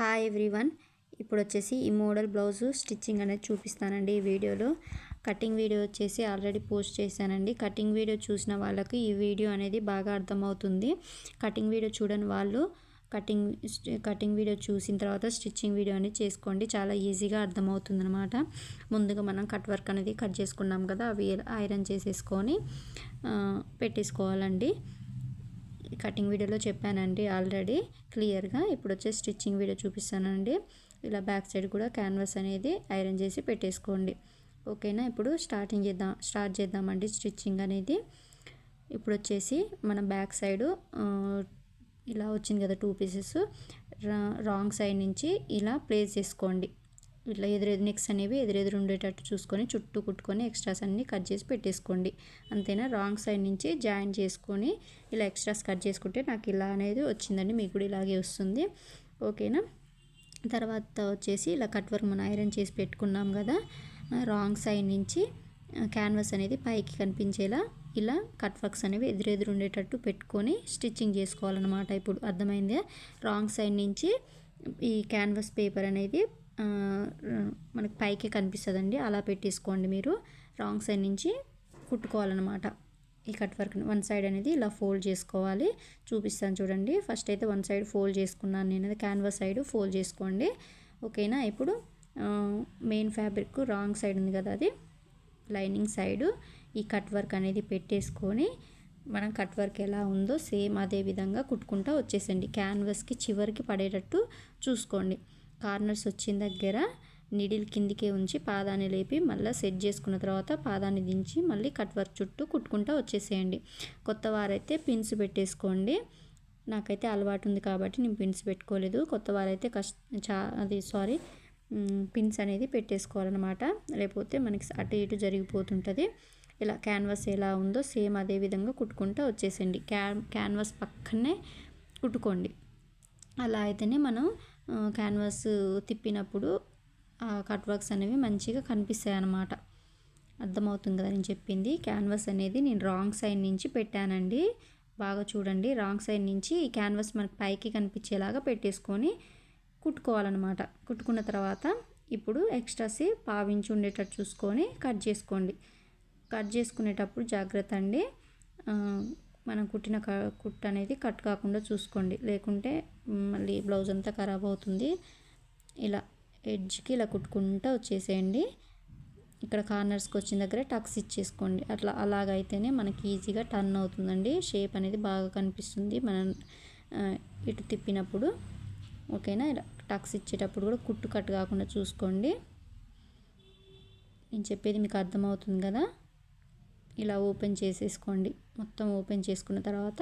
Hi everyone ఇప్పుడు వచ్చేసి ఈ మోడల్ బ్లౌజ్ స్టిచ్చింగ్ అనేది చూపిస్తానండి ఈ వీడియోలో. కటింగ్ వీడియో వచ్చేసి ఆల్రెడీ పోస్ట్ చేశానండి. కటింగ్ వీడియో చూసిన వాళ్ళకి ఈ వీడియో అనేది బాగా అర్థమవుతుంది. కటింగ్ వీడియో చూడని వాళ్ళు కటింగ్ కటింగ్ వీడియో చూసిన తర్వాత స్టిచ్చింగ్ వీడియో అనేది చేసుకోండి. చాలా ఈజీగా అర్థమవుతుంది అనమాట ముందుగా మనం కట్ వర్క్ అనేది కట్ చేసుకున్నాం కదా అవి ఐరన్ చేసేసుకొని పెట్టేసుకోవాలండి. కటింగ్ వీడియోలో చెప్పానండి ఆల్రెడీ క్లియర్గా. ఇప్పుడు వచ్చే స్టిచ్చింగ్ వీడియో చూపిస్తానండి. ఇలా బ్యాక్ సైడ్ కూడా క్యాన్వాస్ అనేది ఐరన్ చేసి పెట్టేసుకోండి. ఓకేనా? ఇప్పుడు స్టార్టింగ్ చేద్దాం స్టార్ట్ చేద్దామండి స్టిచ్చింగ్ అనేది. ఇప్పుడు వచ్చేసి మన బ్యాక్ సైడు ఇలా వచ్చింది కదా టూ పీసెస్. రాంగ్ సైడ్ నుంచి ఇలా ప్లేస్ చేసుకోండి. ఇట్లా ఎదురెదు నెక్స్ అనేవి ఎదురెదురు ఉండేటట్టు చూసుకొని చుట్టూ కుట్టుకొని ఎక్స్ట్రాస్ అన్ని కట్ చేసి పెట్టేసుకోండి. అంతేనా? రాంగ్ సైడ్ నుంచి జాయిన్ చేసుకొని ఇలా ఎక్స్ట్రాస్ కట్ చేసుకుంటే నాకు ఇలా అనేది వచ్చిందండి. మీకు కూడా ఇలాగే వస్తుంది. ఓకేనా? తర్వాత వచ్చేసి ఇలా కట్ వర్క్ మనం ఐరన్ చేసి పెట్టుకున్నాం కదా రాంగ్ సైడ్ నుంచి క్యాన్వాస్ అనేది పైకి కనిపించేలా ఇలా కట్ వర్క్స్ అనేవి ఎదురెదురు ఉండేటట్టు పెట్టుకొని స్టిచ్చింగ్ చేసుకోవాలన్నమాట. ఇప్పుడు అర్థమైంది? రాంగ్ సైడ్ నుంచి ఈ క్యాన్వాస్ పేపర్ అనేది మనకి పైకి కనిపిస్తుందండి. అలా పెట్టేసుకోండి మీరు. రాంగ్ సైడ్ నుంచి కుట్టుకోవాలన్నమాట. ఈ కట్ వర్క్ వన్ సైడ్ అనేది ఇలా ఫోల్డ్ చేసుకోవాలి. చూపిస్తాను చూడండి. ఫస్ట్ అయితే వన్ సైడ్ ఫోల్డ్ చేసుకున్నాను నేను. అది క్యాన్వాస్ సైడ్ ఫోల్డ్ చేసుకోండి. ఓకేనా? ఇప్పుడు మెయిన్ ఫ్యాబ్రిక్ రాంగ్ సైడ్ ఉంది కదా అది. లైనింగ్ సైడు ఈ కట్ వర్క్ అనేది పెట్టేసుకొని మనం కట్ వర్క్ ఎలా ఉందో సేమ్ అదే విధంగా కుట్టుకుంటూ వచ్చేసండి. క్యాన్వాస్కి చివరికి పడేటట్టు చూసుకోండి. కార్నర్స్ వచ్చిన దగ్గర నిడిల్ కిందికే ఉంచి పాదాన్ని లేపి మళ్ళీ సెట్ చేసుకున్న తర్వాత పాదాన్ని దించి మళ్ళీ కట్ వర్క్ చుట్టూ కుట్టుకుంటూ వచ్చేసేయండి. కొత్త వారైతే పిన్స్ పెట్టేసుకోండి. నాకైతే అలవాటు ఉంది కాబట్టి నేను పిన్స్ పెట్టుకోలేదు. కొత్త వారైతే కష్ట చా అది సారీ పిన్స్ అనేది పెట్టేసుకోవాలన్నమాట. లేకపోతే మనకి అటు ఇటు జరిగిపోతుంటుంది. ఇలా క్యాన్వాస్ ఎలా ఉందో సేమ్ అదే విధంగా కుట్టుకుంటూ వచ్చేసేయండి. క్యాన్ క్యాన్వాస్ పక్కనే కుట్టుకోండి. అలా అయితేనే మనం క్యాన్వాస్ తిప్పినప్పుడు ఆ కట్ వర్క్స్ అనేవి మంచిగా కనిపిస్తాయి అన్నమాట అర్థమవుతుంది కదా నేను చెప్పింది? క్యాన్వాస్ అనేది నేను రాంగ్ సైడ్ నుంచి పెట్టానండి. బాగా చూడండి. రాంగ్ సైడ్ నుంచి ఈ క్యాన్వాస్ మనకి పైకి కనిపించేలాగా పెట్టేసుకొని కుట్టుకోవాలన్నమాట. కుట్టుకున్న తర్వాత ఇప్పుడు ఎక్స్ట్రాసి పావించి ఉండేటట్టు చూసుకొని కట్ చేసుకోండి. కట్ చేసుకునేటప్పుడు జాగ్రత్త అండి. మనం కుట్టిన క కుట్టు అనేది కట్ కాకుండా చూసుకోండి. లేకుంటే మళ్ళీ బ్లౌజ్ అంతా ఖరాబ్ అవుతుంది. ఇలా ఎడ్జ్కి ఇలా కుట్టుకుంటూ వచ్చేసేయండి. ఇక్కడ కార్నర్స్కి వచ్చిన దగ్గరే టక్స్ ఇచ్చేసుకోండి. అట్లా అలాగైతేనే మనకి ఈజీగా టర్న్ అవుతుందండి. షేప్ అనేది బాగా కనిపిస్తుంది మనం ఇటు తిప్పినప్పుడు. ఓకేనా? ఇలా టక్స్ ఇచ్చేటప్పుడు కూడా కుట్టు కట్ కాకుండా చూసుకోండి. నేను చెప్పేది మీకు అర్థమవుతుంది కదా? ఇలా ఓపెన్ చేసేసుకోండి. మొత్తం ఓపెన్ చేసుకున్న తర్వాత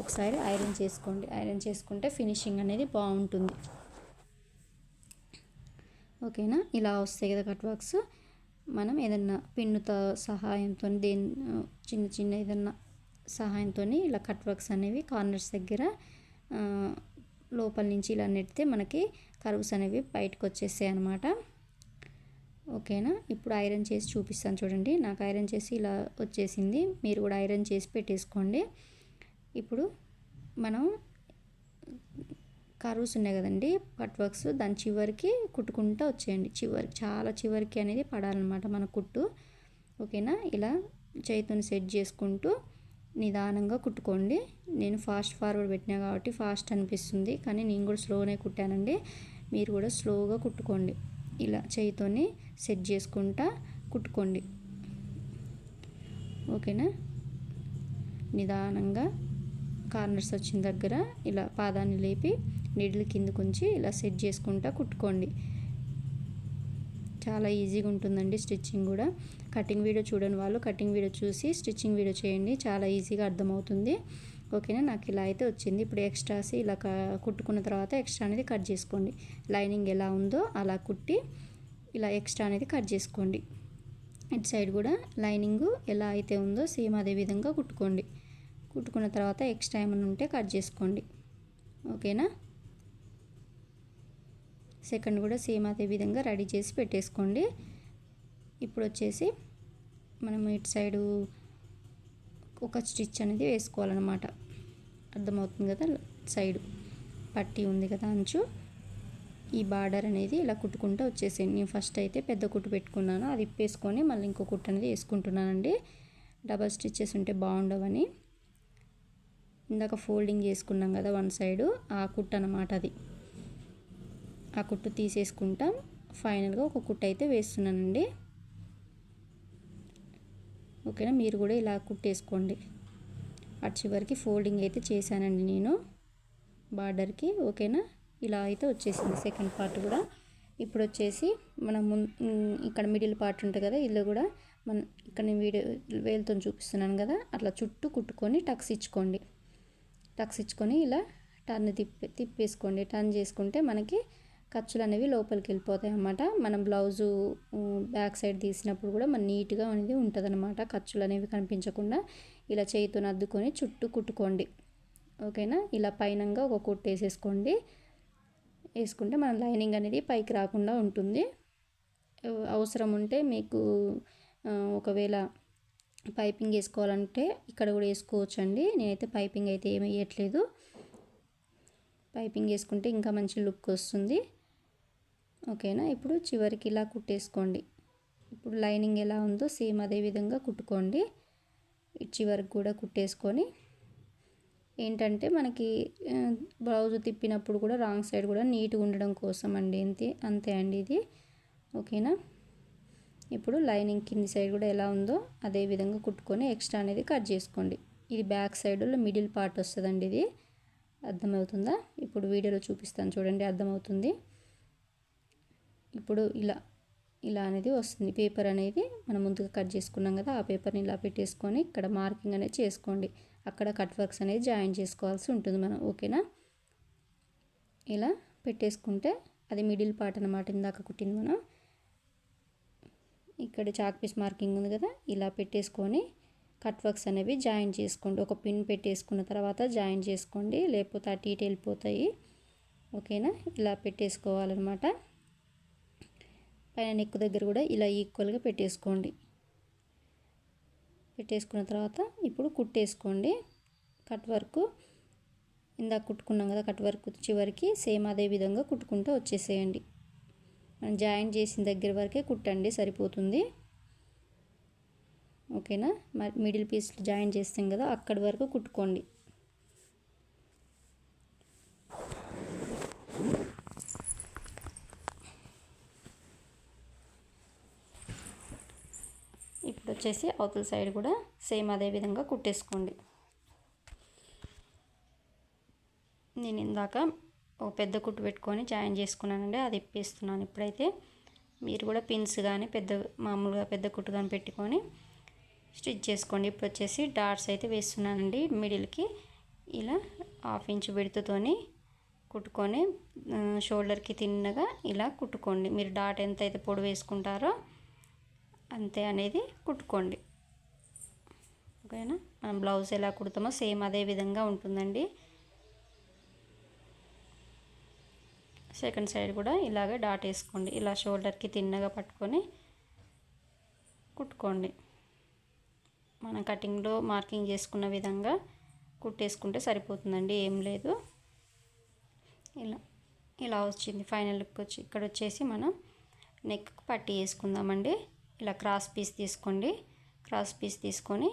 ఒకసారి ఐరన్ చేసుకోండి. ఐరన్ చేసుకుంటే ఫినిషింగ్ అనేది బాగుంటుంది. ఓకేనా? ఇలా వస్తాయి కదా కట్ వర్క్స్ మనం ఏదన్నా పిన్నుతో సహాయంతో దేని చిన్న చిన్న ఏదన్నా సహాయంతో ఇలా కట్ వర్క్స్ అనేవి కార్నర్స్ దగ్గర లోపల నుంచి ఇలా నెడితే మనకి కర్వ్స్ అనేవి బయటకు వచ్చేసాయి అన్నమాట ఓకేనా? ఇప్పుడు ఐరన్ చేసి చూపిస్తాను చూడండి. నాకు ఐరన్ చేసి ఇలా వచ్చేసింది. మీరు కూడా ఐరన్ చేసి పెట్టేసుకోండి. ఇప్పుడు మనం కర్వ్స్ ఉన్నాయి కదండి కట్ వర్క్స్. దాని చివరికి కుట్టుకుంటూ వచ్చేయండి. చివరి చాలా చివరికి అనేది పడాలన్నమాట మన కుట్టు. ఓకేనా? ఇలా చేతిని సెట్ చేసుకుంటూ నిదానంగా కుట్టుకోండి. నేను ఫాస్ట్ ఫార్వర్డ్ పెట్టినా కాబట్టి ఫాస్ట్ అనిపిస్తుంది కానీ నేను కూడా స్లోనే కుట్టానండి. మీరు కూడా స్లోగా కుట్టుకోండి. ఇలా చేయితోని సెట్ చేసుకుంటా కుట్టుకోండి. ఓకేనా? నిదానంగా కార్నర్స్ వచ్చిన దగ్గర ఇలా పాదాన్ని లేపి నీడిల్ కిందకు ఉంచి ఇలా సెట్ చేసుకుంటా కుట్టుకోండి. చాలా ఈజీగా ఉంటుందండి స్టిచ్చింగ్ కూడా. కటింగ్ వీడియో చూడని వాళ్ళు కటింగ్ వీడియో చూసి స్టిచ్చింగ్ వీడియో చేయండి. చాలా ఈజీగా అర్థమవుతుంది. ఓకేనా? నాకు ఇలా అయితే వచ్చింది. ఇప్పుడు ఎక్స్ట్రాస్ ఇలా కుట్టుకున్న తర్వాత ఎక్స్ట్రా అనేది కట్ చేసుకోండి. లైనింగ్ ఎలా ఉందో అలా కుట్టి ఇలా ఎక్స్ట్రా అనేది కట్ చేసుకోండి. ఇటు సైడ్ కూడా లైనింగ్ ఎలా అయితే ఉందో సేమ్ అదే విధంగా కుట్టుకోండి. కుట్టుకున్న తర్వాత ఎక్స్ట్రా ఏమైనా ఉంటే కట్ చేసుకోండి. ఓకేనా? సెకండ్ కూడా సేమ్ అదే విధంగా రెడీ చేసి పెట్టేసుకోండి. ఇప్పుడు వచ్చేసి మనం ఇటు సైడు ఒక స్టిచ్ అనేది వేసుకోవాలన్నమాట. అర్థమవుతుంది కదా? సైడ్. పట్టీ ఉంది కదా అంచు. ఈ బార్డర్ అనేది ఇలా కుట్టుకుంటూ వచ్చేసేయండి నేను ఫస్ట్ అయితే పెద్ద కుట్టు పెట్టుకున్నాను. అది ఇప్పేసుకొని మళ్ళీ ఇంకో కుట్టు అనేది వేసుకుంటున్నానండి. డబల్ స్టిచ్చెస్ ఉంటే బాగుండవని. ఇందాక ఫోల్డింగ్ చేసుకున్నాం కదా వన్ సైడు. ఆ కుట్టు అనమాట అది. ఆ కుట్టు తీసేసుకుంటాం. ఫైనల్గా ఒక కుట్టు అయితే వేస్తున్నానండి. ఓకేనా? మీరు కూడా ఇలా కుట్టేసుకోండి. అటు చివరికి ఫోల్డింగ్ అయితే చేశానండి నేను. బార్డర్కి ఓకేనా? ఇలా అయితే వచ్చేసింది సెకండ్ పార్ట్ కూడా. ఇప్పుడు వచ్చేసి మనం ఇక్కడ మిడిల్ పార్ట్ ఉంటుంది కదా ఇల్లు కూడా మన ఇక్కడ నేను వీడియో వేలుతో చూపిస్తున్నాను కదా అట్లా చుట్టూ కుట్టుకొని టక్స్ ఇచ్చుకోండి. టక్స్ ఇచ్చుకొని ఇలా టర్న్ తిప్పి తిప్పేసుకోండి. టర్న్ చేసుకుంటే మనకి ఖర్చులు అనేవి లోపలికి వెళ్ళిపోతాయి అన్నమాట మనం బ్లౌజు బ్యాక్ సైడ్ తీసినప్పుడు కూడా మన నీట్గా అనేది ఉంటుంది అనమాట ఖర్చులు అనేవి కనిపించకుండా ఇలా చేయితో అద్దుకొని చుట్టూ కుట్టుకోండి. ఓకేనా? ఇలా పైనంగా ఒక కుట్టు వేసేసుకోండి. వేసుకుంటే మన లైనింగ్ అనేది పైకి రాకుండా ఉంటుంది. అవసరం ఉంటే మీకు ఒకవేళ పైపింగ్ వేసుకోవాలంటే ఇక్కడ కూడా వేసుకోవచ్చు అండి నేనైతే పైపింగ్ అయితే ఏమి వేయట్లేదు. పైపింగ్ వేసుకుంటే ఇంకా మంచి లుక్ వస్తుంది. ఓకేనా? ఇప్పుడు చివరికి ఇలా కుట్టేసుకోండి. ఇప్పుడు లైనింగ్ ఎలా ఉందో సేమ్ అదే విధంగా కుట్టుకోండి. చివరికి కూడా కుట్టేసుకొని ఏంటంటే మనకి బ్లౌజ్ తిప్పినప్పుడు కూడా రాంగ్ సైడ్ కూడా నీట్గా ఉండడం కోసం అండి. అంతే అంతే అండి ఇది. ఓకేనా? ఇప్పుడు లైనింగ్ కింది సైడ్ కూడా ఎలా ఉందో అదే విధంగా కుట్టుకొని ఎక్స్ట్రా అనేది కట్ చేసుకోండి. ఇది బ్యాక్ సైడ్లో మిడిల్ పార్ట్ వస్తుందండి ఇది. అర్థమవుతుందా? ఇప్పుడు వీడియోలో చూపిస్తాను చూడండి అర్థమవుతుంది. ఇప్పుడు ఇలా ఇలా అనేది వస్తుంది. పేపర్ అనేది మనం ముందుగా కట్ చేసుకున్నాం కదా ఆ పేపర్ని ఇలా పెట్టేసుకొని ఇక్కడ మార్కింగ్ అనేది చేసుకోండి. అక్కడ కట్ వర్క్స్ అనేది జాయిన్ చేసుకోవాల్సి ఉంటుంది మనం ఓకేనా? ఇలా పెట్టేసుకుంటే అది మిడిల్ పార్ట్ అనమాట ఇందాక కుట్టింది మనం. ఇక్కడ చాక్ పీస్ మార్కింగ్ ఉంది కదా ఇలా పెట్టేసుకొని కట్ వర్క్స్ అనేవి జాయిన్ చేసుకోండి. ఒక పిన్ పెట్టేసుకున్న తర్వాత జాయిన్ చేసుకోండి లేకపోతే అటు ఇటు వెళ్ళిపోతాయి ఓకేనా? ఇలా పెట్టేసుకోవాలన్నమాట. పైన నెక్ దగ్గర కూడా ఇలా ఈక్వల్గా పెట్టేసుకోండి. పెట్టేసుకున్న తర్వాత ఇప్పుడు కుట్టేసుకోండి. కట్ వర్క్ ఇందాక కుట్టుకున్నాం కదా కట్ వర్క్ చివరికి సేమ్ అదే విధంగా కుట్టుకుంటూ వచ్చేసేయండి. మనం జాయిన్ చేసిన దగ్గర వరకే కుట్టండి సరిపోతుంది. ఓకేనా? మరి మిడిల్ పీస్ జాయిన్ చేస్తాం కదా అక్కడి వరకు కుట్టుకోండి ఇప్పుడు వచ్చేసి అవతల సైడ్ కూడా సేమ్ అదే విధంగా కుట్టేసుకోండి. నేను ఇందాక ఒక పెద్ద కుట్టు పెట్టుకొని జాయిన్ చేసుకున్నానండి అది ఇప్పేస్తున్నాను ఇప్పుడైతే. మీరు కూడా పిన్స్ కానీ పెద్ద మామూలుగా పెద్ద కుట్టు కానీ పెట్టుకొని స్టిచ్ చేసుకోండి. ఇప్పుడు వచ్చేసి డాట్స్ అయితే వేస్తున్నానండి మిడిల్కి. ఇలా హాఫ్ ఇంచ్ విడుతుతోని కుట్టుకొని షోల్డర్కి తిన్నగా ఇలా కుట్టుకోండి. మీరు డాట్ ఎంత అయితే పొడి వేసుకుంటారో అంతే అనేది కుట్టుకోండి. ఓకేనా? మనం బ్లౌజ్ ఎలా కుడతామో సేమ్ అదే విధంగా ఉంటుందండి. సెకండ్ సైడ్ కూడా ఇలాగే డాట్ వేసుకోండి. ఇలా షోల్డర్కి తిన్నగా పట్టుకొని కుట్టుకోండి. మనం కటింగ్లో మార్కింగ్ చేసుకున్న విధంగా కుట్టేసుకుంటే సరిపోతుందండి. ఏం లేదు. ఇలా ఇలా వచ్చింది. ఫైనల్ లుక్ వచ్చి ఇక్కడ వచ్చేసి మనం నెక్కి పట్టి వేసుకుందామండి. ఇలా క్రాస్ పీస్ తీసుకోండి. క్రాస్ పీస్ తీసుకొని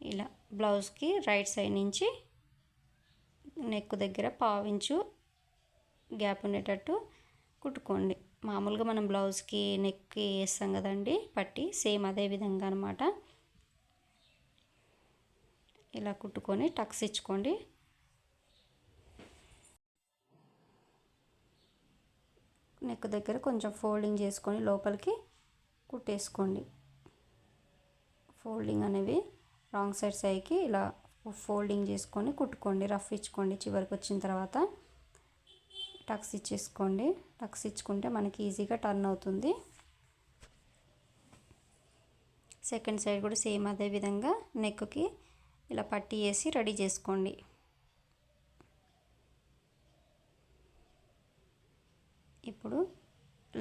ఇలా బ్లౌజ్కి రైట్ సైడ్ నుంచి నెక్ దగ్గర పావించు గ్యాప్ ఉండేటట్టు కుట్టుకోండి. మామూలుగా మనం బ్లౌజ్కి నెక్కి వేస్తాం కదండి పట్టి సేమ్ అదే విధంగా అనమాట ఇలా కుట్టుకొని టక్స్ ఇచ్చుకోండి. నెక్ దగ్గర కొంచెం ఫోల్డింగ్ చేసుకొని లోపలికి కుట్టేసుకోండి. ఫోల్డింగ్ అనేవి రాంగ్ సైడ్ సైడ్కి ఇలా ఫోల్డింగ్ చేసుకొని కుట్టుకోండి. రఫ్ ఇచ్చుకోండి. చివరికి వచ్చిన తర్వాత టక్స్ ఇచ్చేసుకోండి. టక్స్ ఇచ్చుకుంటే మనకి ఈజీగా టర్న్ అవుతుంది. సెకండ్ సైడ్ కూడా సేమ్ అదే విధంగా నెక్కి ఇలా పట్టి వేసి రెడీ చేసుకోండి. ఇప్పుడు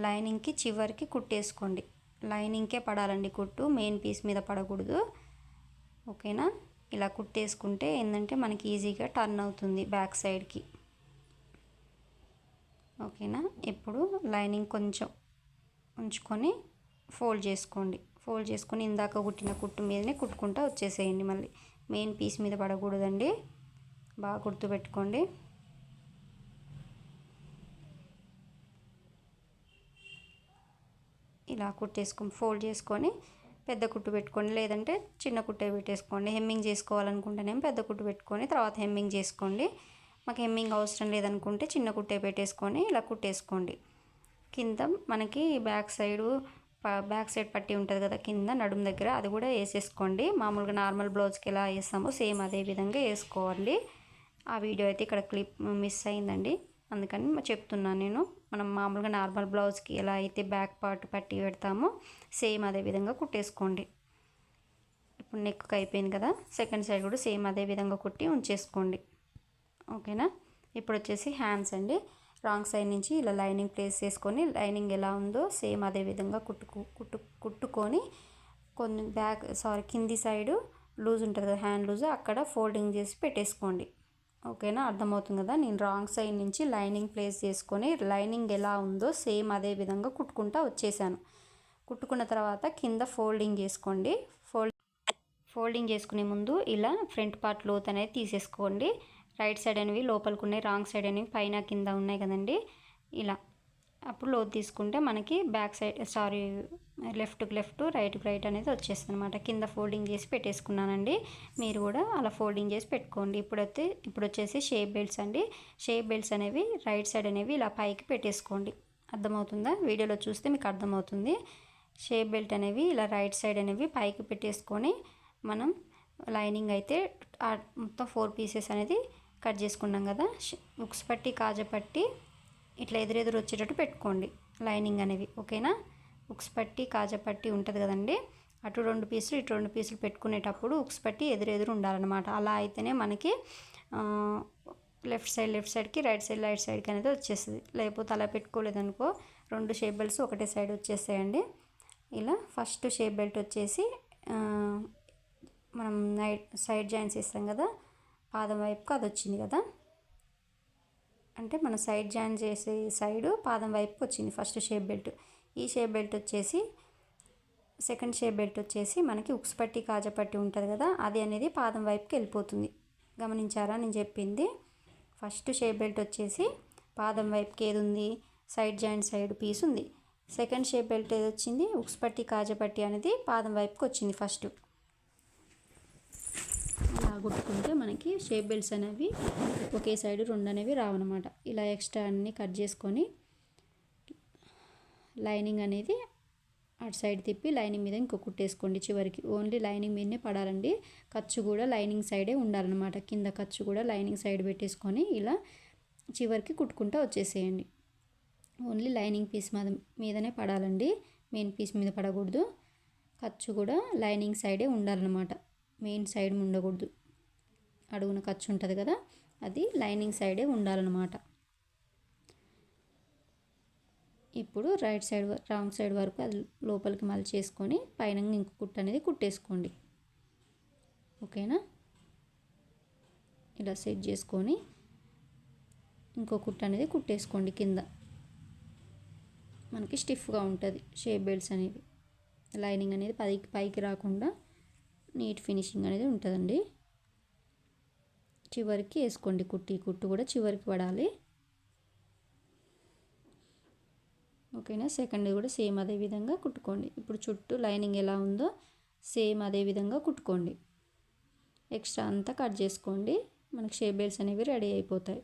లైనింగ్కి చివరికి కుట్టేసుకోండి. లైనింగ్కే పడాలండి కుట్టు మెయిన్ పీస్ మీద పడకూడదు. ఓకేనా? ఇలా కుట్టేసుకుంటే ఏంటంటే మనకి ఈజీగా టర్న్ అవుతుంది బ్యాక్ సైడ్కి. ఓకేనా? ఇప్పుడు లైనింగ్ కొంచెం ఉంచుకొని ఫోల్డ్ చేసుకోండి. ఫోల్డ్ చేసుకొని ఇందాక కుట్టిన కుట్టు మీదనే కుట్టుకుంటూ వచ్చేసేయండి మళ్ళీ. మెయిన్ పీస్ మీద పడకూడదండి. బాగా గుర్తుపెట్టుకోండి. ఇలా కుట్టేసుకో ఫోల్డ్ చేసుకొని పెద్ద కుట్టు పెట్టుకోండి లేదంటే చిన్న కుట్టే పెట్టేసుకోండి. హెమ్మింగ్ చేసుకోవాలనుకుంటేనేమో పెద్ద కుట్టు పెట్టుకొని తర్వాత హెమ్మింగ్ చేసుకోండి. మాకు హెమ్మింగ్ అవసరం లేదనుకుంటే చిన్న కుట్టే పెట్టేసుకొని ఇలా కుట్టేసుకోండి. కింద మనకి బ్యాక్ సైడు బ్యాక్ సైడ్ పట్టి ఉంటుంది కదా కింద నడుము దగ్గర అది కూడా వేసేసుకోండి. మామూలుగా నార్మల్ బ్లౌజ్కి ఎలా వేస్తామో సేమ్ అదే విధంగా వేసుకోవాలి ఆ వీడియో అయితే ఇక్కడ క్లిప్ మిస్ అయిందండి. అందుకని చెప్తున్నాను నేను. మనం మామూలుగా నార్మల్ బ్లౌజ్కి ఎలా అయితే బ్యాక్ పార్ట్ పట్టి పెడతామో సేమ్ అదే విధంగా కుట్టేసుకోండి. ఇప్పుడు నెక్ అయిపోయింది కదా సెకండ్ సైడ్ కూడా సేమ్ అదే విధంగా కుట్టి ఉంచేసుకోండి. ఓకేనా? ఇప్పుడు వచ్చేసి హ్యాండ్స్ అండి. రాంగ్ సైడ్ నుంచి ఇలా లైనింగ్ ప్లేస్ చేసుకొని లైనింగ్ ఎలా ఉందో సేమ్ అదే విధంగా కుట్టుకు కుట్టు కుట్టుకొని కొన్ని బ్యాక్ సారీ కింది సైడు లూజ్ ఉంటుంది కదా హ్యాండ్ లూజ్ అక్కడ ఫోల్డింగ్ చేసి పెట్టేసుకోండి. ఓకేనా? అర్థమవుతుంది కదా? నేను రాంగ్ సైడ్ నుంచి లైనింగ్ ప్లేస్ చేసుకొని లైనింగ్ ఎలా ఉందో సేమ్ అదే విధంగా కుట్టుకుంటా వచ్చేసాను. కుట్టుకున్న తర్వాత కింద ఫోల్డింగ్ చేసుకోండి. ఫోల్డ్ ఫోల్డింగ్ చేసుకునే ముందు ఇలా ఫ్రంట్ పార్ట్ లోత్ అనేది తీసేసుకోండి. రైట్ సైడ్ అనేవి లోపలికి ఉన్నాయి రాంగ్ సైడ్ అనేవి పైన కింద ఉన్నాయి కదండి. ఇలా. అప్పుడు లోతు తీసుకుంటే మనకి బ్యాక్ సైడ్ సారీ లెఫ్ట్కి లెఫ్ట్ రైట్కి రైట్ అనేది వచ్చేస్తుంది అనమాట కింద ఫోల్డింగ్ చేసి పెట్టేసుకున్నానండి. మీరు కూడా అలా ఫోల్డింగ్ చేసి పెట్టుకోండి. ఇప్పుడైతే ఇప్పుడు వచ్చేసి షేప్ బెల్ట్స్ అండి. షేప్ బెల్ట్స్ అనేవి రైట్ సైడ్ అనేవి ఇలా పైకి పెట్టేసుకోండి. అర్థమవుతుందా? వీడియోలో చూస్తే మీకు అర్థమవుతుంది. షేప్ బెల్ట్ అనేవి ఇలా రైట్ సైడ్ అనేవి పైకి పెట్టేసుకొని మనం లైనింగ్ అయితే మొత్తం ఫోర్ పీసెస్ అనేది కట్ చేసుకున్నాం కదా. ఉక్స్ పట్టి కాజ పట్టి ఇట్లా ఎదురెదురు వచ్చేటట్టు పెట్టుకోండి. లైనింగ్ అనేవి ఓకేనా? ఉక్స్ పట్టి కాజ పట్టి ఉంటుంది కదండి. అటు రెండు పీసులు ఇటు రెండు పీసులు పెట్టుకునేటప్పుడు ఉక్స్ పట్టి ఎదురెదురు ఉండాలన్నమాట. అలా అయితేనే మనకి లెఫ్ట్ సైడ్ లెఫ్ట్ సైడ్కి రైట్ సైడ్ రైట్ సైడ్కి అనేది వచ్చేస్తుంది. లేకపోతే అలా పెట్టుకోలేదనుకో రెండు షేప్ బెల్ట్స్ ఒకటే సైడ్ వచ్చేస్తాయండి. ఇలా ఫస్ట్ షేప్ బెల్ట్ వచ్చేసి మనం నైట్ సైడ్ జాయిన్స్ ఇస్తాం కదా పాదం వైపుకి అది వచ్చింది కదా. అంటే మనం సైడ్ జాయిన్ చేసే సైడు పాదం వైపుకి వచ్చింది ఫస్ట్ షేప్ బెల్ట్. ఈ షేప్ బెల్ట్ వచ్చేసి సెకండ్ షేప్ బెల్ట్ వచ్చేసి మనకి ఉక్స్ పట్టి కాజపట్టి ఉంటుంది కదా అది అనేది పాదం వైపుకి వెళ్ళిపోతుంది. గమనించారా? నేను చెప్పింది. ఫస్ట్ షేప్ బెల్ట్ వచ్చేసి పాదం వైపుకి ఏది ఉంది? సైడ్ జాయింట్ సైడ్ పీస్ ఉంది. సెకండ్ షేప్ బెల్ట్ ఏది వచ్చింది? ఉక్స్ పట్టి కాజపట్టి అనేది పాదం వైపుకి వచ్చింది ఫస్ట్. కుట్టుకుంటే మనకి షేప్ బెల్ట్స్ అనేవి ఒకే సైడ్ రెండు అనేవి రావన్నమాట. ఇలా ఎక్స్ట్రా అన్ని కట్ చేసుకొని లైనింగ్ అనేది అటు సైడ్ తిప్పి లైనింగ్ మీద ఇంకో కుట్టేసుకోండి చివరికి. ఓన్లీ లైనింగ్ మీదనే పడాలండి. ఖర్చు కూడా లైనింగ్ సైడే ఉండాలన్నమాట. కింద ఖర్చు కూడా లైనింగ్ సైడ్ పెట్టేసుకొని ఇలా చివరికి కుట్టుకుంటూ వచ్చేసేయండి. ఓన్లీ లైనింగ్ పీస్ మీద మీదనే పడాలండి. మెయిన్ పీస్ మీద పడకూడదు. ఖర్చు కూడా లైనింగ్ సైడే ఉండాలన్నమాట. మెయిన్ సైడ్ ఉండకూడదు అడుగున ఖర్చు ఉంటుంది కదా అది లైనింగ్ సైడే ఉండాలన్నమాట. ఇప్పుడు రైట్ సైడ్ రాంగ్ సైడ్ వరకు అది లోపలికి మళ్ళీ చేసుకొని పైన ఇంకో కుట్టు అనేది కుట్టేసుకోండి. ఓకేనా? ఇలా సెట్ చేసుకొని ఇంకో కుట్టు అనేది కుట్టేసుకోండి కింద. మనకి స్టిఫ్గా ఉంటుంది షేప్ బెల్ట్స్ అనేవి. లైనింగ్ అనేది పైకి పైకి రాకుండా నీట్ ఫినిషింగ్ అనేది ఉంటుందండి. చివరికి వేసుకోండి. కుట్టి కుట్టు కూడా చివరికి పడాలి. ఓకేనా? సెకండ్ కూడా సేమ్ అదే విధంగా కుట్టుకోండి. ఇప్పుడు చుట్టూ లైనింగ్ ఎలా ఉందో సేమ్ అదే విధంగా కుట్టుకోండి. ఎక్స్ట్రా అంతా కట్ చేసుకోండి. మనకి షేప్ బెల్ట్స్ అనేవి రెడీ అయిపోతాయి.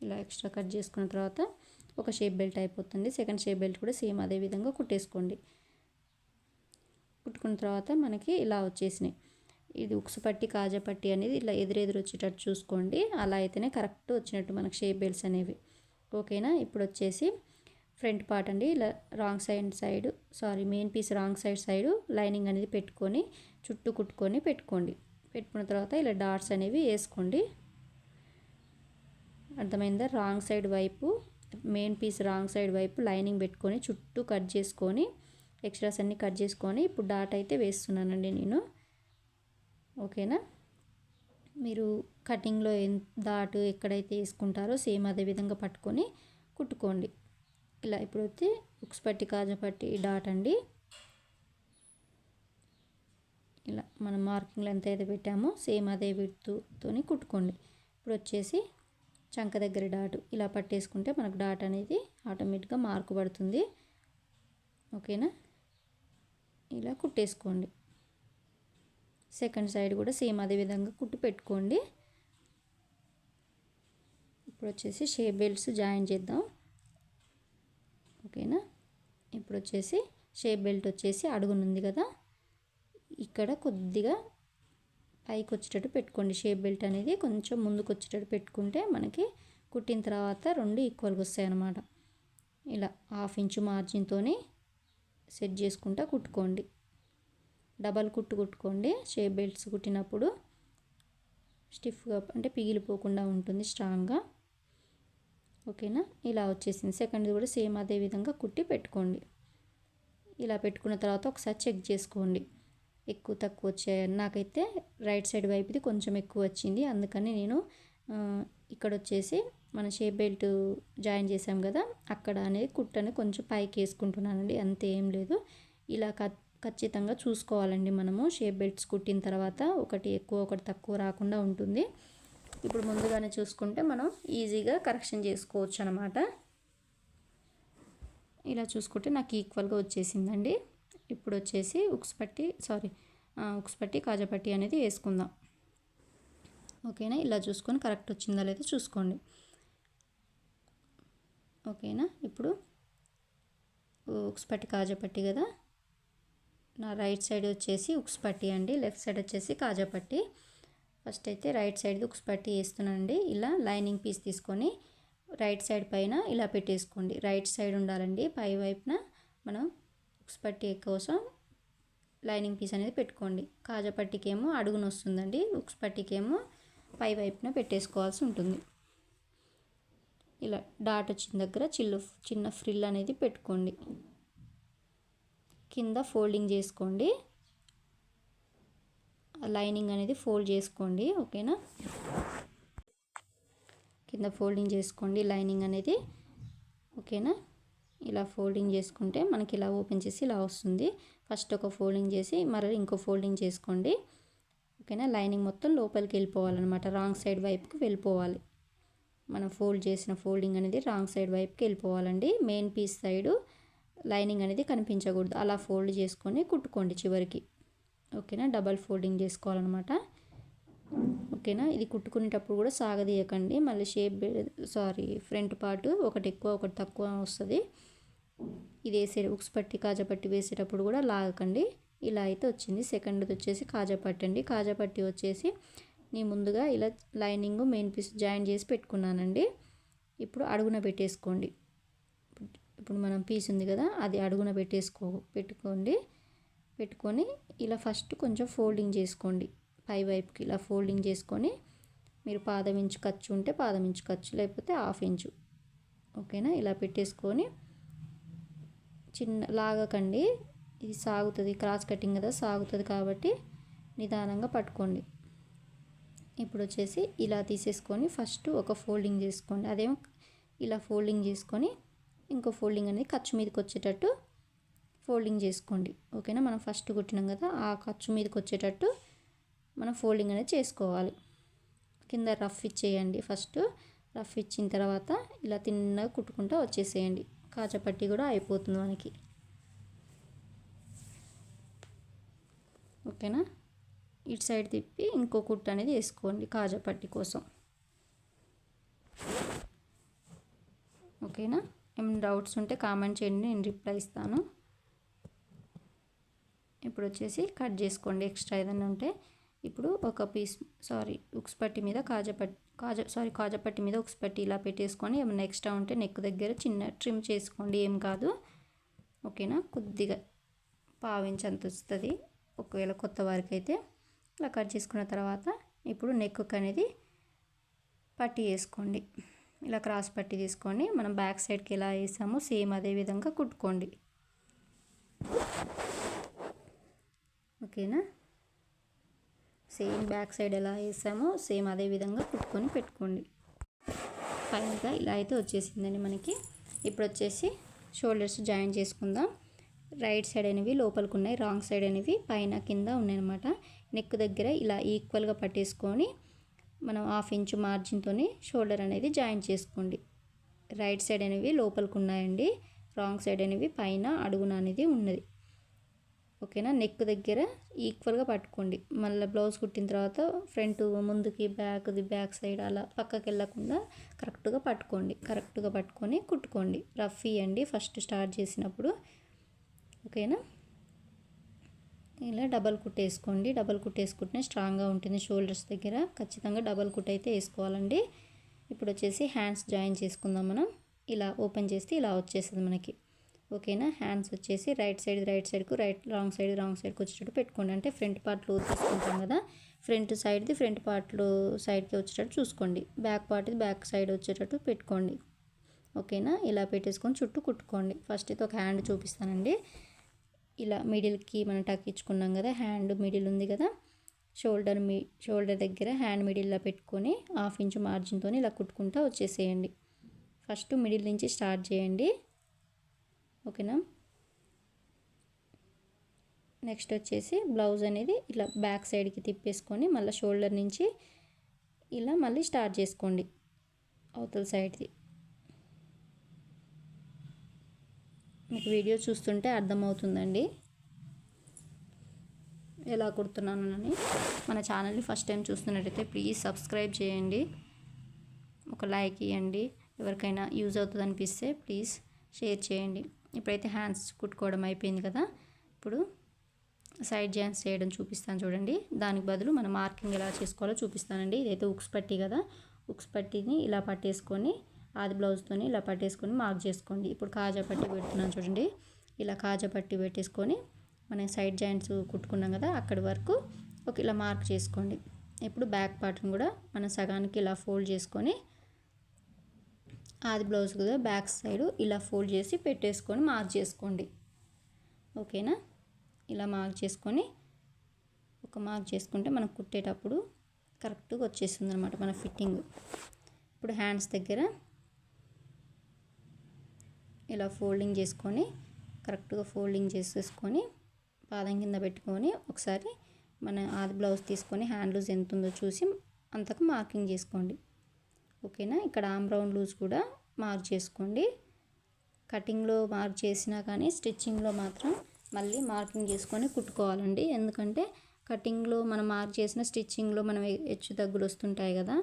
ఇలా ఎక్స్ట్రా కట్ చేసుకున్న తర్వాత ఒక షేప్ బెల్ట్ అయిపోతుంది. సెకండ్ షేప్ బెల్ట్ కూడా సేమ్ అదే విధంగా కుట్టేసుకోండి. కుట్టుకున్న తర్వాత మనకి ఇలా వచ్చేసినాయి. ఇది ఉక్సు పట్టి కాజా పట్టి అనేది ఇలా ఎదురెదురు వచ్చేటట్టు చూసుకోండి. అలా అయితేనే కరెక్ట్ వచ్చినట్టు మనకు షేప్ బెల్ట్స్ అనేవి. ఓకేనా? ఇప్పుడు వచ్చేసి ఫ్రంట్ పార్ట్ అండి. ఇలా wrong side side sorry main piece wrong side side lining అనేది పెట్టుకొని చుట్టూ కుట్టుకొని పెట్టుకోండి. పెట్టుకున్న తర్వాత ఇలా డాట్స్ అనేవి వేసుకోండి. అర్థమైందా? రాంగ్ సైడ్ వైపు మెయిన్ పీస్ రాంగ్ సైడ్ వైపు లైనింగ్ పెట్టుకొని చుట్టూ కట్ చేసుకొని ఎక్స్ట్రాస్ అన్నీ కట్ చేసుకొని ఇప్పుడు డాట్ అయితే వేస్తున్నానండి నేను. ఓకేనా? మీరు కటింగ్లో దాటు ఎక్కడైతే వేసుకుంటారో సేమ్ అదే విధంగా పట్టుకొని కుట్టుకోండి. ఇలా ఇప్పుడు వచ్చి ఉక్స్ పట్టి కాజపట్టి డాట్ అండి. ఇలా మనం మార్కింగ్లో ఎంత అయితే పెట్టామో సేమ్ అదే విడుతుతోని కుట్టుకోండి. ఇప్పుడు వచ్చేసి చంక దగ్గర డాట్ ఇలా పట్టేసుకుంటే మనకు డాట్ అనేది ఆటోమేటిక్గా మార్కు పడుతుంది. ఓకేనా? ఇలా కుట్టేసుకోండి. సెకండ్ సైడ్ కూడా సేమ్ అదే విధంగా కుట్టు పెట్టుకోండి. ఇప్పుడు వచ్చేసి షేప్ బెల్ట్స్ జాయిన్ చేద్దాం. ఓకేనా? ఇప్పుడు వచ్చేసి షేప్ బెల్ట్ వచ్చేసి అడుగునుంది కదా? ఇక్కడ కొద్దిగా పైకి వచ్చేటట్టు పెట్టుకోండి. షేప్ బెల్ట్ అనేది కొంచెం ముందుకు వచ్చేటట్టు పెట్టుకుంటే మనకి కుట్టిన తర్వాత రెండు ఈక్వల్గా వస్తాయి అన్నమాట ఇలా హాఫ్ ఇంచు మార్జిన్తోని సెట్ చేసుకుంటా కుట్టుకోండి. డబల్ కుట్టు కుట్టుకోండి. షేప్ బెల్ట్స్ కుట్టినప్పుడు స్టిఫ్గా అంటే పిగిలిపోకుండా ఉంటుంది స్ట్రాంగ్గా. ఓకేనా? ఇలా వచ్చేసింది. సెకండ్ కూడా సేమ్ అదే విధంగా కుట్టి పెట్టుకోండి. ఇలా పెట్టుకున్న తర్వాత ఒకసారి చెక్ చేసుకోండి. ఎక్కువ తక్కువ వచ్చాయి? నాకైతే రైట్ సైడ్ వైపుది కొంచెం ఎక్కువ వచ్చింది. అందుకని నేను ఇక్కడ వచ్చేసి మన షేప్ బెల్ట్ జాయిన్ చేసాం కదా అక్కడ అనేది కుట్టని కొంచెం పైకి వేసుకుంటున్నానండి అంతే ఏం లేదు. ఇలా ఖచ్చితంగా చూసుకోవాలండి మనము. షేప్ బెల్ట్స్ కుట్టిన తర్వాత ఒకటి ఎక్కువ ఒకటి తక్కువ రాకుండా ఉంటుంది. ఇప్పుడు ముందుగానే చూసుకుంటే మనం ఈజీగా కరెక్షన్ చేసుకోవచ్చు అనమాట ఇలా చూసుకుంటే నాకు ఈక్వల్గా వచ్చేసిందండి. ఇప్పుడు వచ్చేసి ఉక్స్ పట్టి సారీ ఉక్స్ పట్టి కాజపట్టి అనేది వేసుకుందాం. ఓకేనా? ఇలా చూసుకొని కరెక్ట్ వచ్చిందా లేదా చూసుకోండి. ఓకేనా? ఇప్పుడు ఉక్స్పట్టి కాజపట్టి కదా? నా రైట్ సైడ్ వచ్చేసి ఉక్స్పట్టి అండి లెఫ్ట్ సైడ్ వచ్చేసి కాజపట్టి ఫస్ట్ అయితే రైట్ సైడ్ ఉక్స్పట్టి వేస్తున్నానండి ఇలా లైనింగ్ పీస్ తీసుకొని రైట్ సైడ్ పైన ఇలా పెట్టేసుకోండి. రైట్ సైడ్ ఉండాలండి. పై వైపున మనం ఉక్స్పట్టి కోసం లైనింగ్ పీస్ అనేది పెట్టుకోండి. కాజపట్టికేమో అడుగున వస్తుందండి ఉక్స్పట్టికేమో పై వైపున పెట్టేసుకోవాల్సి ఉంటుంది. ఇలా డాట్ వచ్చిన దగ్గర చిల్లు చిన్న ఫ్రిల్ అనేది పెట్టుకోండి. కింద ఫోల్డింగ్ చేసుకోండి. లైనింగ్ అనేది ఫోల్డ్ చేసుకోండి ఓకేనా? కింద ఫోల్డింగ్ చేసుకోండి లైనింగ్ అనేది ఓకేనా? ఇలా ఫోల్డింగ్ చేసుకుంటే మనకి ఇలా ఓపెన్ చేసి ఇలా వస్తుంది. ఫస్ట్ ఒక ఫోల్డింగ్ చేసి మరీ ఇంకో ఫోల్డింగ్ చేసుకోండి. ఓకేనా? లైనింగ్ మొత్తం లోపలికి వెళ్ళిపోవాలన్నమాట. రాంగ్ సైడ్ వైపుకి వెళ్ళిపోవాలి. మనం ఫోల్డ్ చేసిన ఫోల్డింగ్ అనేది రాంగ్ సైడ్ వైపుకి వెళ్ళిపోవాలండి. మెయిన్ పీస్ సైడు లైనింగ్ అనేది కనిపించకూడదు. అలా ఫోల్డ్ చేసుకొని కుట్టుకోండి చివరికి. ఓకేనా? డబల్ ఫోల్డింగ్ చేసుకోవాలన్నమాట. ఓకేనా? ఇది కుట్టుకునేటప్పుడు కూడా సాగదీయకండి. మళ్ళీ షేప్ సారీ ఫ్రంట్ పార్ట్ ఒకటి ఎక్కువ ఒకటి తక్కువ వస్తుంది. ఇది వేసే ఉక్స్ పట్టి కాజా పట్టి వేసేటప్పుడు కూడా లాగకండి. ఇలా అయితే వచ్చింది. సెకండ్ది వచ్చేసి కాజపట్టి అండి కాజా పట్టి వచ్చేసి నేను ముందుగా ఇలా లైనింగ్ మెయిన్ పీస్ జాయిన్ చేసి పెట్టుకున్నానండి. ఇప్పుడు అడుగున పెట్టేసుకోండి. ఇప్పుడు మనం పీస్ ఉంది కదా అది అడుగున పెట్టేసుకో పెట్టుకోండి. పెట్టుకొని ఇలా ఫస్ట్ కొంచెం ఫోల్డింగ్ చేసుకోండి. పై వైపుకి ఇలా ఫోల్డింగ్ చేసుకొని మీరు పాదం ఇంచు ఖర్చు ఉంటే పాదం ఇంచు ఖర్చు లేకపోతే హాఫ్ ఇంచు. ఓకేనా? ఇలా పెట్టేసుకొని చిన్న లాగకండి. ఇది సాగుతుంది క్రాస్ కటింగ్ కదా సాగుతుంది కాబట్టి నిదానంగా పట్టుకోండి. ఇప్పుడు వచ్చేసి ఇలా తీసేసుకొని ఫస్ట్ ఒక ఫోల్డింగ్ చేసుకోండి. అదేమో ఇలా ఫోల్డింగ్ చేసుకొని ఇంకో ఫోల్డింగ్ అనేది ఖర్చు మీదకి వచ్చేటట్టు ఫోల్డింగ్ చేసుకోండి. ఓకేనా? మనం ఫస్ట్ కుట్టినాం కదా ఆ ఖర్చు మీదకి వచ్చేటట్టు మనం ఫోల్డింగ్ అనేది చేసుకోవాలి. కింద రఫ్ ఇచ్చేయండి ఫస్ట్. రఫ్ ఇచ్చిన తర్వాత ఇలా తిన్నగా కుట్టుకుంటూ వచ్చేసేయండి. కాచపట్టి కూడా అయిపోతుంది మనకి. ఓకేనా? ఇటు సైడ్ తిప్పి ఇంకో కుట్టు అనేది వేసుకోండి కాజా పట్టి కోసం. ఓకేనా? ఏమైనా డౌట్స్ ఉంటే కామెంట్ చేయండి నేను రిప్లై ఇస్తాను. ఇప్పుడు వచ్చేసి కట్ చేసుకోండి ఎక్స్ట్రా ఏదైనా ఉంటే. ఇప్పుడు ఒక పీస్ సారీ ఉక్స్ పట్టి మీద కాజా పట్టి కాజా సారీ కాజా పట్టి మీద ఉక్స్ పట్టి ఇలా పెట్టేసుకొని ఏమైనా ఎక్స్ట్రా ఉంటే నెక్ దగ్గర చిన్న ట్రిమ్ చేసుకోండి ఏం కాదు. ఓకేనా? కొద్దిగా పావించి అంత వస్తుంది. ఒకవేళ కొత్త వారికి అయితే ఇలా కట్ చేసుకున్న తర్వాత ఇప్పుడు నెక్ అనేది పట్టి వేసుకోండి ఇలా క్రాస్ పట్టి తీసుకొని మనం బ్యాక్ సైడ్కి ఎలా వేసామో సేమ్ అదే విధంగా కుట్టుకోండి. ఓకేనా? సేమ్ బ్యాక్ సైడ్ ఎలా వేసామో సేమ్ అదే విధంగా కుట్టుకొని పెట్టుకోండి. ఫైనల్గా ఇలా అయితే వచ్చేసిందండి మనకి. ఇప్పుడు వచ్చేసి షోల్డర్స్ జాయిన్ చేసుకుందాం. రైట్ సైడ్ అనేవి లోపలికి ఉన్నాయి రాంగ్ సైడ్ అనేవి పైన కింద ఉన్నాయన్నమాట. నెక్ దగ్గర ఇలా ఈక్వల్గా పట్టేసుకొని మనం హాఫ్ ఇంచు మార్జిన్తో షోల్డర్ అనేది జాయిన్ చేసుకోండి. రైట్ సైడ్ అనేవి లోపలికి ఉన్నాయండి. రాంగ్ సైడ్ అనేవి పైన అడుగున అనేది ఉన్నది. ఓకేనా? నెక్ దగ్గర ఈక్వల్గా పట్టుకోండి. మళ్ళీ బ్లౌజ్ కుట్టిన తర్వాత ఫ్రంట్ ముందుకి బ్యాక్ది బ్యాక్ సైడ్ అలా పక్కకి వెళ్ళకుండా కరెక్ట్గా పట్టుకోండి. కరెక్ట్గా పట్టుకొని కుట్టుకోండి. రఫ్ ఇవ్వండి ఫస్ట్ స్టార్ట్ చేసినప్పుడు. ఓకేనా? ఇలా డబల్ కుట్ వేసుకోండి. డబల్ కుట్ వేసుకుంటే స్ట్రాంగ్గా ఉంటుంది షోల్డర్స్ దగ్గర. ఖచ్చితంగా డబల్ కుట్ అయితే వేసుకోవాలండి. ఇప్పుడు వచ్చేసి హ్యాండ్స్ జాయిన్ చేసుకుందాం మనం. ఇలా ఓపెన్ చేస్తే ఇలా వచ్చేస్తుంది మనకి. ఓకేనా? హ్యాండ్స్ వచ్చేసి రైట్ సైడ్ రైట్ సైడ్కు రైట్ రాంగ్ సైడ్ రాంగ్ సైడ్కి వచ్చేటట్టు పెట్టుకోండి. అంటే ఫ్రంట్ పార్ట్లో తీసుకుంటాం కదా. ఫ్రంట్ సైడ్ది ఫ్రంట్ పార్ట్లో సైడ్కి వచ్చేటట్టు చూసుకోండి. బ్యాక్ పార్ట్ది బ్యాక్ సైడ్ వచ్చేటట్టు పెట్టుకోండి. ఓకేనా? ఇలా పెట్టేసుకొని చుట్టూ కుట్టుకోండి. ఫస్ట్ అయితే ఒక హ్యాండ్ చూపిస్తానండి. ఇలా మిడిల్కి మనం టక్ ఇచ్చుకున్నాం కదా హ్యాండ్ మిడిల్ ఉంది కదా షోల్డర్ మీ షోల్డర్ దగ్గర హ్యాండ్ మిడిల్లో పెట్టుకొని హాఫ్ ఇంచ్ మార్జిన్తో ఇలా కుట్టుకుంటూ వచ్చేసేయండి. ఫస్ట్ మిడిల్ నుంచి స్టార్ట్ చేయండి. ఓకేనా? నెక్స్ట్ వచ్చేసి బ్లౌజ్ అనేది ఇలా బ్యాక్ సైడ్కి తిప్పేసుకొని మళ్ళీ షోల్డర్ నుంచి ఇలా మళ్ళీ స్టార్ట్ చేసుకోండి. అవతల సైడ్ది మీకు వీడియో చూస్తుంటే అర్థమవుతుందండి. ఎలా కుడుతున్నాను అని. మన ఛానల్ని ఫస్ట్ టైం చూస్తున్నట్టయితే ప్లీజ్ సబ్స్క్రైబ్ చేయండి. ఒక లైక్ ఇవ్వండి ఎవరికైనా యూజ్ అవుతుంది అనిపిస్తే ప్లీజ్ షేర్ చేయండి. ఇప్పుడైతే హ్యాండ్స్ కుట్టుకోవడం అయిపోయింది కదా. ఇప్పుడు సైడ్ జాన్స్ చేయడం చూపిస్తాను చూడండి. దానికి బదులు మనం మార్కింగ్ ఎలా చేసుకోవాలో చూపిస్తానండి. ఇదైతే ఉక్స్ పట్టి కదా. ఉక్స్ పట్టిని ఇలా పట్టేసుకొని ఆది బ్లౌజ్తోని ఇలా పట్టేసుకొని మార్క్ చేసుకోండి. ఇప్పుడు కాజా పట్టి పెడుతున్నాను చూడండి. ఇలా కాజా పట్టి పెట్టేసుకొని మనం సైడ్ జాయింట్స్ కుట్టుకున్నాం కదా అక్కడి వరకు ఒక ఇలా మార్క్ చేసుకోండి. ఇప్పుడు బ్యాక్ పార్ట్ని కూడా మనం సగానికి ఇలా ఫోల్డ్ చేసుకొని ఆది బ్లౌజ్ కదా బ్యాక్ సైడ్ ఇలా ఫోల్డ్ చేసి పెట్టేసుకొని మార్క్ చేసుకోండి. ఓకేనా ఇలా మార్క్ చేసుకొని ఒక మార్క్ చేసుకుంటే మనం కుట్టేటప్పుడు కరెక్ట్గా వచ్చేస్తుంది అనమాట మన ఫిట్టింగ్ ఇప్పుడు హ్యాండ్స్ దగ్గర ఇలా ఫోల్డింగ్ చేసుకొని కరెక్ట్గా ఫోల్డింగ్ చేసేసుకొని పాదం కింద పెట్టుకొని ఒకసారి మన ఆది బ్లౌజ్ తీసుకొని హ్యాండ్ లూజ్ ఎంత ఉందో చూసి అంతకు మార్కింగ్ చేసుకోండి. ఓకేనా? ఇక్కడ ఆమ్ రౌండ్ లూజ్ కూడా మార్క్ చేసుకోండి. కటింగ్లో మార్క్ చేసినా కానీ స్టిచ్చింగ్లో మాత్రం మళ్ళీ మార్కింగ్ చేసుకొని కుట్టుకోవాలండి. ఎందుకంటే కటింగ్లో మనం మార్క్ చేసిన స్టిచ్చింగ్లో మనం హెచ్చు తగ్గులు వస్తుంటాయి కదా.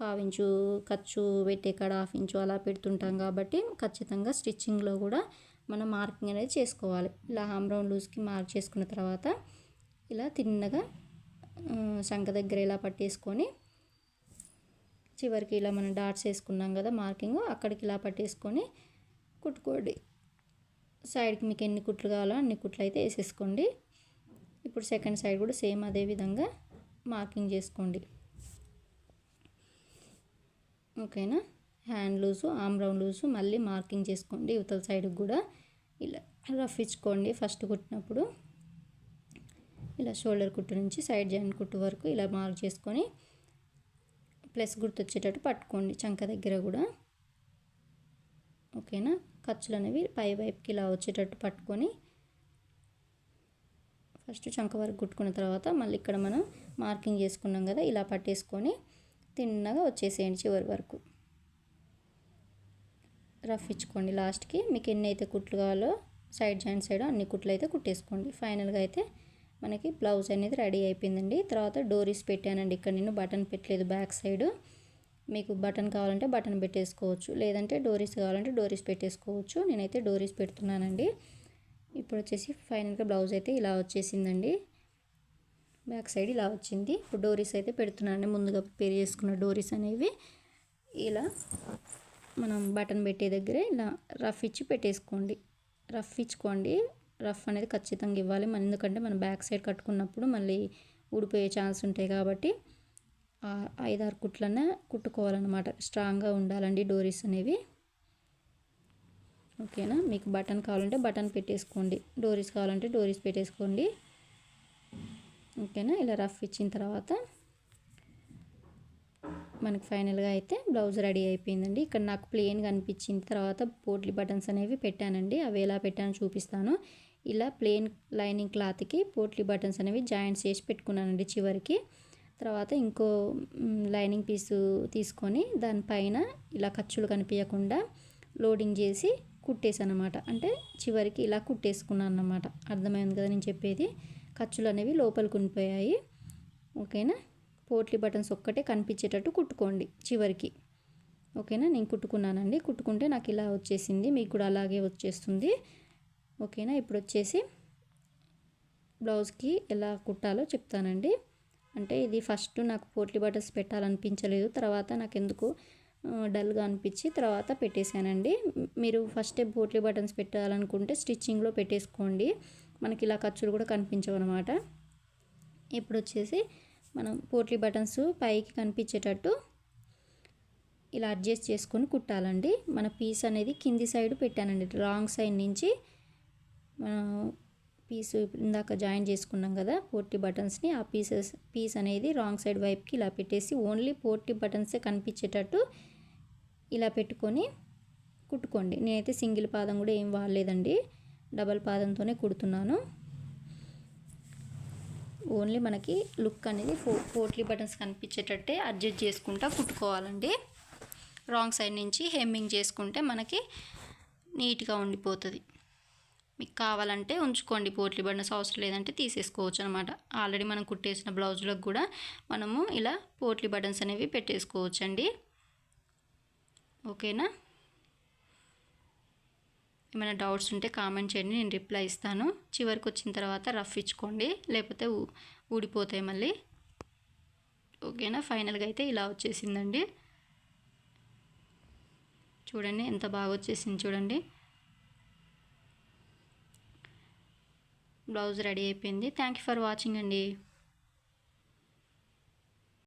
పావించు ఖర్చు పెట్టే కాడ హాఫ్ ఇంచు అలా పెడుతుంటాం కాబట్టి ఖచ్చితంగా స్టిచ్చింగ్లో కూడా మనం మార్కింగ్ అనేది చేసుకోవాలి. ఇలా హామ్ లూజ్కి మార్క్ చేసుకున్న తర్వాత ఇలా తిన్నగా శంఖ దగ్గర ఇలా పట్టేసుకొని చివరికి ఇలా మనం డాట్స్ వేసుకున్నాం కదా మార్కింగ్ అక్కడికి ఇలా పట్టేసుకొని కుట్టుకోండి. సైడ్కి మీకు ఎన్ని కుట్లు కావాలో అన్ని కుట్లు అయితే వేసేసుకోండి. ఇప్పుడు సెకండ్ సైడ్ కూడా సేమ్ అదే విధంగా మార్కింగ్ చేసుకోండి. ఓకేనా? Hand loose arm round loose మళ్ళీ మార్కింగ్ చేసుకోండి ఇవతల సైడ్కి కూడా. ఇలా రఫ్ ఇచ్చుకోండి ఫస్ట్ కుట్టినప్పుడు. ఇలా షోల్డర్ కుట్టు నుంచి సైడ్ జాయింట్ కుట్టు వరకు ఇలా మార్క్ చేసుకొని ప్లస్ గుర్తు వచ్చేటట్టు పట్టుకోండి చంక దగ్గర కూడా. ఓకేనా? ఖర్చులు అనేవి పై వైపుకి ఇలా వచ్చేటట్టు పట్టుకొని ఫస్ట్ చంక వరకు కుట్టుకున్న తర్వాత మళ్ళీ ఇక్కడ మనం మార్కింగ్ చేసుకున్నాం కదా ఇలా పట్టేసుకొని తిన్నగా వచ్చేసేయండి చివరి వరకు. రఫ్ ఇచ్చుకోండి లాస్ట్కి. మీకు ఎన్ని అయితే కుట్లు కావాలో సైడ్ జాయింట్ సైడ్ అన్ని కుట్లు అయితే కుట్టేసుకోండి. ఫైనల్గా అయితే మనకి బ్లౌజ్ అనేది రెడీ అయిపోయిందండి. తర్వాత డోరీస్ పెట్టానండి. ఇక్కడ నేను బటన్ పెట్టలేదు బ్యాక్ సైడ్. మీకు బటన్ కావాలంటే బటన్ పెట్టేసుకోవచ్చు. లేదంటే డోరీస్ కావాలంటే డోరీస్ పెట్టేసుకోవచ్చు. నేనైతే డోరీస్ పెడుతున్నానండి. ఇప్పుడు వచ్చేసి ఫైనల్గా బ్లౌజ్ అయితే ఇలా వచ్చేసిందండి. బ్యాక్ సైడ్ ఇలా వచ్చింది. ఇప్పుడు డోరీస్ అయితే పెడుతున్నాను ముందుగా ప్రిపేర్ చేసుకున్న డోరీస్ అనేవి ఇలా మనం బటన్ పెట్టే దగ్గరే ఇలా రఫ్ ఇచ్చి పెట్టేసుకోండి. రఫ్ ఇచ్చుకోండి. రఫ్ అనేది ఖచ్చితంగా ఇవ్వాలి. మన ఎందుకంటే మనం బ్యాక్ సైడ్ కట్టుకున్నప్పుడు మళ్ళీ ఊడిపోయే ఛాన్స్ ఉంటాయి కాబట్టి ఐదారు కుట్లనే కుట్టుకోవాలన్నమాట. స్ట్రాంగ్గా ఉండాలండి డోరీస్ అనేవి. ఓకేనా? మీకు బటన్ కావాలంటే బటన్ పెట్టేసుకోండి. డోరీస్ కావాలంటే డోరీస్ పెట్టేసుకోండి. ఓకేనా? ఇలా రఫ్ ఇచ్చిన తర్వాత మనకు ఫైనల్గా అయితే బ్లౌజ్ రెడీ అయిపోయిందండి. ఇక్కడ నాకు ప్లెయిన్గా అనిపించిన తర్వాత పోట్లీ బటన్స్ అనేవి పెట్టానండి. అవి ఎలా పెట్టానో చూపిస్తాను. ఇలా ప్లెయిన్ లైనింగ్ క్లాత్కి పోట్లీ బటన్స్ అనేవి జాయింట్స్ చేసి పెట్టుకున్నానండి చివరికి. తర్వాత ఇంకో లైనింగ్ పీసు తీసుకొని దానిపైన ఇలా ఖర్చులు కనిపించకుండా లోడింగ్ చేసి కుట్టేసాను అనమాట అంటే చివరికి ఇలా కుట్టేసుకున్నాను అన్నమాట అర్థమైంది కదా నేను చెప్పేది? ఖర్చులు అనేవి లోపలికి ఉండిపోయాయి. ఓకేనా? పోట్లీ బటన్స్ ఒక్కటే కనిపించేటట్టు కుట్టుకోండి చివరికి. ఓకేనా? నేను కుట్టుకున్నానండి. కుట్టుకుంటే నాకు ఇలా వచ్చేసింది. మీకు కూడా అలాగే వచ్చేస్తుంది. ఓకేనా? ఇప్పుడు వచ్చేసి బ్లౌజ్కి ఎలా కుట్టాలో చెప్తానండి. అంటే ఇది ఫస్ట్ నాకు పోట్లీ బటన్స్ పెట్టాలనిపించలేదు. తర్వాత నాకు ఎందుకు డల్గా అనిపించి తర్వాత పెట్టేశానండి. మీరు ఫస్టే పోట్లీ బటన్స్ పెట్టాలనుకుంటే స్టిచ్చింగ్లో పెట్టేసుకోండి. మనకి ఇలా ఖర్చులు కూడా కనిపించవు అనమాట ఇప్పుడు వచ్చేసి మనం పోట్లీ బటన్స్ పైకి కనిపించేటట్టు ఇలా అడ్జస్ట్ చేసుకొని కుట్టాలండి. మన పీస్ అనేది కింది సైడ్ పెట్టానండి. రాంగ్ సైడ్ నుంచి మనం పీస్ ఇందాక జాయిన్ చేసుకున్నాం కదా పోర్టీ బటన్స్ని ఆ పీసెస్ పీస్ అనేది రాంగ్ సైడ్ వైపుకి ఇలా పెట్టేసి ఓన్లీ పోర్టీ బటన్సే కనిపించేటట్టు ఇలా పెట్టుకొని కుట్టుకోండి. నేనైతే సింగిల్ పాదం కూడా ఏం వాడలేదండి. డబల్ పాదంతోనే కుడుతున్నాను. ఓన్లీ మనకి లుక్ అనేది ఫో పోట్లీ బటన్స్ కనిపించేటట్టే అడ్జస్ట్ చేసుకుంటా కుట్టుకోవాలండి. రాంగ్ సైడ్ నుంచి హెమ్మింగ్ చేసుకుంటే మనకి నీట్గా ఉండిపోతుంది. మీకు కావాలంటే ఉంచుకోండి పోట్లీ బటన్స్ అవసరం లేదంటే తీసేసుకోవచ్చు అనమాట ఆల్రెడీ మనం కుట్టేసిన బ్లౌజులకు కూడా మనము ఇలా పోట్లీ బటన్స్ అనేవి పెట్టేసుకోవచ్చు అండి ఓకేనా? ఏమైనా డౌట్స్ ఉంటే కామెంట్ చేయండి నేను రిప్లై ఇస్తాను. చివరికి వచ్చిన తర్వాత రఫ్ ఇచ్చుకోండి లేకపోతే ఊడిపోతాయి మళ్ళీ. ఓకేనా? ఫైనల్గా అయితే ఇలా వచ్చేసిందండి. చూడండి ఎంత బాగా వచ్చేసింది చూడండి. బ్లౌజ్ రెడీ అయిపోయింది. థ్యాంక్ యూ ఫర్ వాచింగ్ అండి.